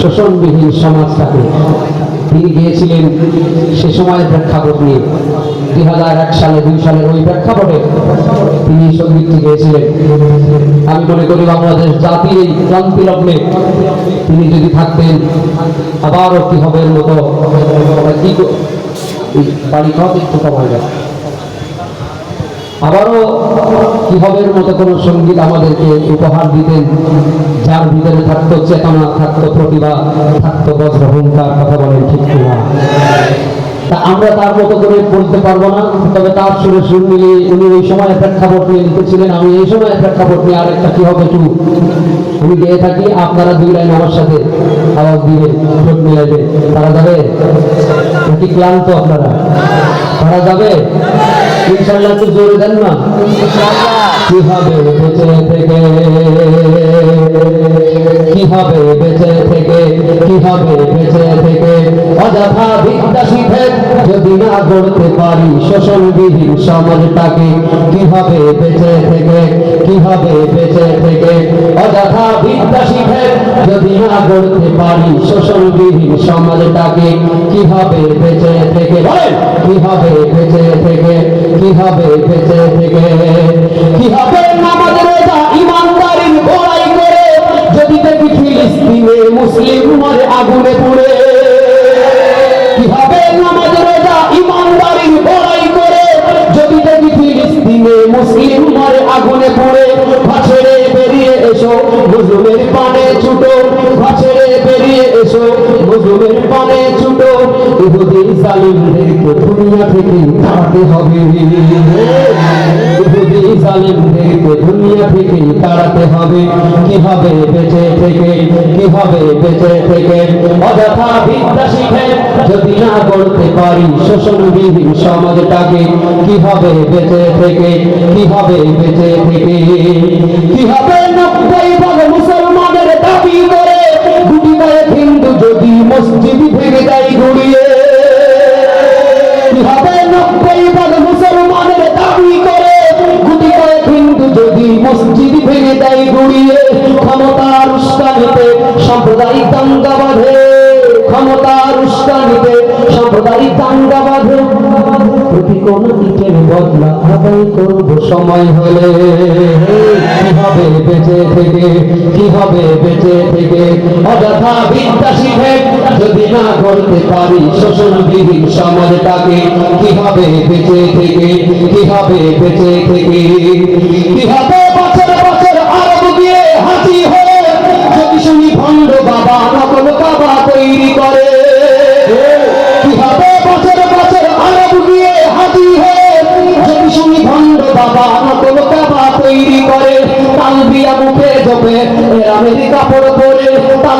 শোষণবিহীন সমাজটাকে তিনি গিয়েছিলেন সে সময়ের প্রেক্ষাপট নিয়ে। দুই হাজার এক সালে, দুই সালের ওই প্রেক্ষাপটে তিনি সঙ্গীতটি গেয়েছিলেন। আমি মনে করি বাংলাদেশ জাতির এই ক্রান্তি লগ্নে তিনি যদি থাকতেন, আবারও কি হবে মতো? কি বাড়ি খাওয়াতে একটু কমায় যায় আবারও কিভাবের মতো কোনো সংগীত আমাদেরকে উপহার দিতেন, যার ভিতরে থাকতো চেতনা, থাকতো প্রতিভা, থাকতো বজ্রহংকার, কথা বলেন ঠিক কিনা? তা আমরা তার মতো করে বলতে পারব না, তবে তার সুরে সুর মিলিয়ে উনি ওই সময় প্রেক্ষাপট নিয়ে লিখেছিলেন, আমি এই সময় প্রেক্ষাপট নিয়ে আরেকটা কি হবে একটু আমি গিয়ে থাকি, আপনারা দুই লাইন আমার সাথে আওয়াজ দিবে ঠোঁট মিলাইবে তারা যাবে? নাকি ক্লান্ত আপনারা। তারা যাবে? ইনশাল্লাহ একটু জোরে দেন না। কি হবে বেঁচে থেকে? কি হবে বেঁচে থেকে? কি হবে বেঁচে থেকে? অযথা বিদ্যা শিখে যদি না গড়তে পারি শোষণবিহীন সমাজটাকে কি হবে বেঁচে থেকে? কি হবে বেঁচে থেকে? অযথা বিদ্যা যদি না গড়তে পারি শোষণবিহীন সমাজটাকে কি হবে বেঁচে থেকে? কি হবে বেঁচে থেকে? কি হবে বেঁচে থেকে? কি হবে ইমানদারির বড়াই করে? যদি দেখি ফিলিস্তিনে মুসলিম মরে আগুনে পুড়ে কি হবে ইমানদারির বড়াই করে? যদি দেখি ফিলিস্তিনে মুসলিম মরে আগুনে পুড়ে ভাছেড়ে বেরিয়ে এসো মুজুমের পানে ছুটো। ভাছেড়ে বেরিয়ে এসো মুজুমের পানে ছুটো। ইহুদি থেকে তাড়াতে হবে। দুনিয়া থেকে তাড়াতে হবে। কি হবে বেঁচে থেকে? কি হবে বেঁচে থেকে? অযথা বিদ্যা শিখে যদি না করতে পারি শোষণবিহীন সমাজটাকে, কি হবে বেঁচে থেকে? কি হবে বেঁচে থেকে? কি হবে মুসলমানের দাবি করে? যদি মসজিদ ভেঙে গুড়িয়ে মসজিদ ভেঙে দেয় গুড়িয়ে, ক্ষমতার উস্কানিতে সাম্প্রদায়িক দাঙ্গা বাঁধে। ক্ষমতার উস্কানিতে সাম্প্রদায়িক দাঙ্গা বাঁধে। সময় হলে। কি হবে বেঁচে থেকে কি হবে বেঁচে থেকে? অযথা বিদ্যা শিখে যদি না করতে পারি শোষণবিহীন সমাজটাকে কি হবে বেঁচে থেকে কি হবে বেঁচে থেকে? কি হবে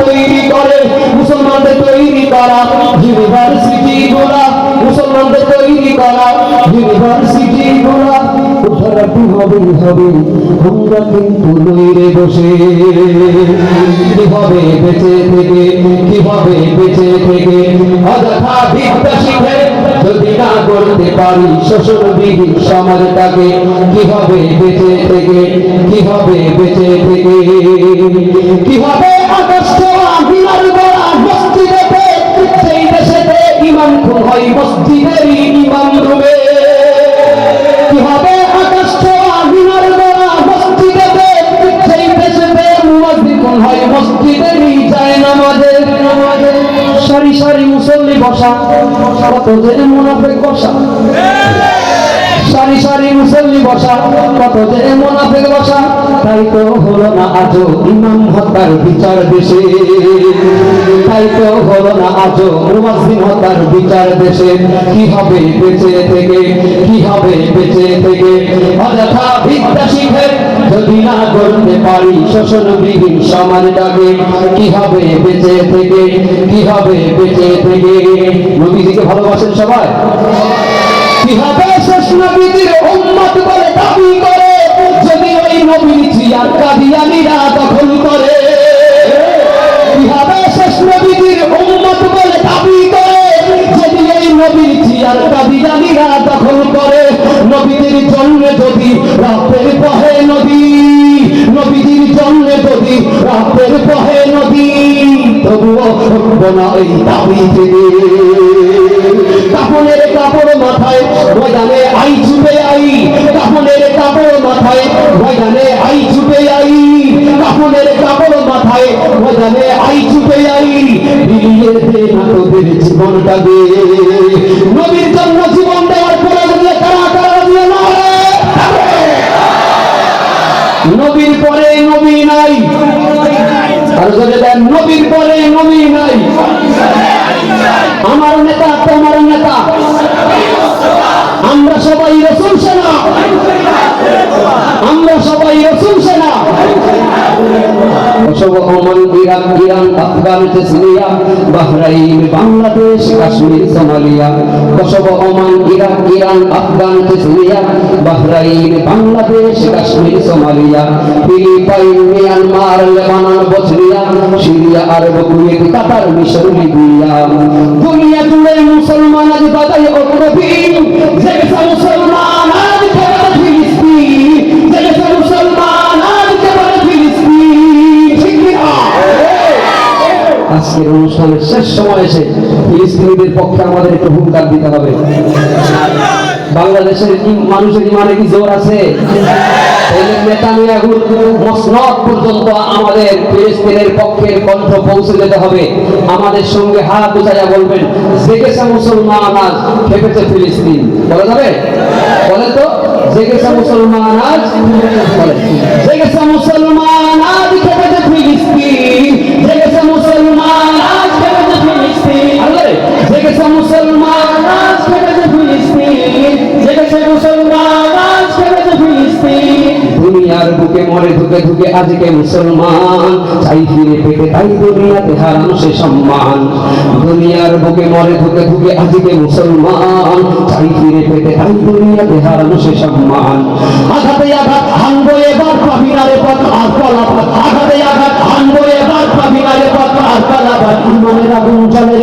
তৈরি করে, মুসলমানদের তৈরি করা ইউনিভার্সিটি গোলা মুসলমানদের তৈরি করা ইউনিভার্সিটি গোলা উদ্ধারটি হবে হবে আমরা কিন্তু নইরে বসে। কি বেঁচে থেকে কি হবে বেঁচে থেকে? যদি না করতে পারি শোষণবিহীন সমাজটাকে কি হবে বেঁচে থেকে কি হবে বেঁচে থেকে? কি ইমাম খুন হয় মসজিদের ইমাম রুমে। কি হবে আগস্ট আহিলার গড়া মসজিদেতে সেই দেশেতে মুয়াজ্জিন খুন হয় মসজিদেরই যায় সারি সারি, মুসল্লি বসা মুনাফিক বসা? সারি সারি মুসল্লি বসা, কত যে মোনাফেক বসা, তাই তো হলো না আজও ইমাম হত্যার বিচার দেশে। তাই তো হলো না আজও মুয়াজ্জিন হত্যার বিচার দেশে। কি হবে বেঁচে থেকে? কি হবে বেঁচে থেকে? অযথা বিদ্যা শিখে যদি না করতে পারি শোষণবিহীন সমাজটাকে কি হবে বেঁচে থেকে? কি হবে বেঁচে থেকে? নবীজিকে ভালোবাসেন সবাই? শেষ নবীজির উম্মত বলে দাবি করে যদি ওই নবীর জিয়ার কাদিয়ানিরা দখল করে। শেষ নবীজির উম্মত বলে দাবি করে যদি ওই নবীর জিয়ার কাদিয়ানিরা দখল করে। নবীজির জন্য যদি রাতের বহে নদী নবীজির জন্য যদি রাতের বহে নদী, তবুও উঠবো না ওই দাবি থেকে কাপড়ের কাপড় মাথায় ময়দানে আই ছুটে আই কাপড়ের কাপড় মাথায় ময়দানে আই ছুটে আই কাপড়ের কাপড় মাথায় ময়দানে আই ছুটে আই। বিলিয়ে দে না জীবনটা দে Bahrain, Bangladesh, Kashmir, Somalia, Kosovo, Oman, Iraq, Iran, Afghan, Syria, Bahrain, Bangladesh, Kashmir, Somalia, Philippine, Myanmar, Lebanon, Bosnia, Syria, Arab, Kuwait, Qatar, মিশর, লিবিয়া। দুনিয়া জুড়ে মুসলমান আজ বাজায় অগ্রবীর জেগেছে মুসলমান আজকের অনুষ্ঠানের শেষ সময় এসে ফিলিস্তিনিদের পক্ষে আমাদের একটু হুঙ্কার দিতে হবে। বাংলাদেশের ইম- মানুষের ইমানে কি জোর আছে? পর্যন্ত আমাদের ফিলিস্তিনের পক্ষের কণ্ঠ পৌঁছে যেতে হবে। আমাদের সঙ্গে হাত উঠাইয়া বলবেন, জেগেছে মুসলমান আজ, খেপেছে ফিলিস্তিন। বলা যাবে? বলেন তো মুসলমান আজকে মুসলমান চাই ফিরে পেতে তাই দুনিয়াতে হারানো সে সম্মান। দুনিয়ার বুকে মরে ধুকে ধুকে আজকে মুসলমান চাই ফিরে পেতে তাই দুনিয়াতে হারানো সে সম্মান। আঘাতে আঘাত হানবো এবার পাবিনারে পথ, আর পলাপথ আঘাতে আঘাত হানবো এবার পাবিনারে পথ, আর পলাপথ ইমানের আগুন জলের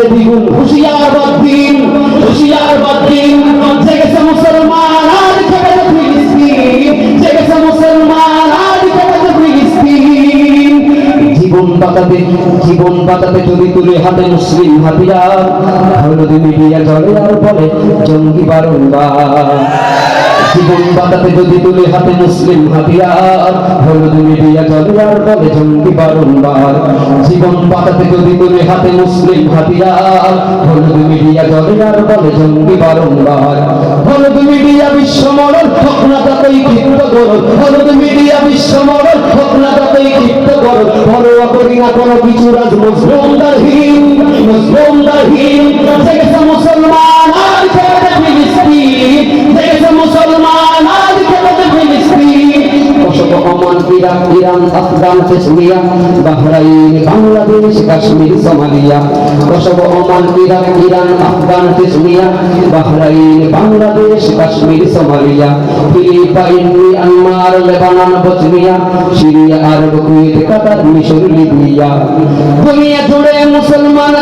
হাতে মুসলিম হলুদ মিডিয়া জলে আর বলে জঙ্গি বারংবার। জীবন যদি তুলে হাতে মুসলিম হাতিয়ার মিডিয়া জলে আর বলে জঙ্গি জীবন বাঁচাতে যদি তুলে হাতে মুসলিম হাতিয়ার বলে জঙ্গি বারংবার। হলুদ মিডিয়া বিশ্ব মরণ হোক না যতই ক্ষিপ্ত করো হলুদ মিডিয়া বিশ্ব মরণ যতই ক্ষিপ্ত করো পরোয়া করি না কোনো কিছু রাজ মুসলিমদারহীন Iraq Iran Afghan Chechnya, Bahrain, Bangladesh, Kashmir, Somalia. Ashok Oman Iraq Iran Afghan Chechnya, Bahrain, Bangladesh, Kashmir, Somalia. Philippine, Myanmar, Lebanon, Bosnia, Syria, Arab Kuwait, Qatar, মিশর, লিবিয়া। দুনিয়া জুড়ে মুসলমান মুসলমান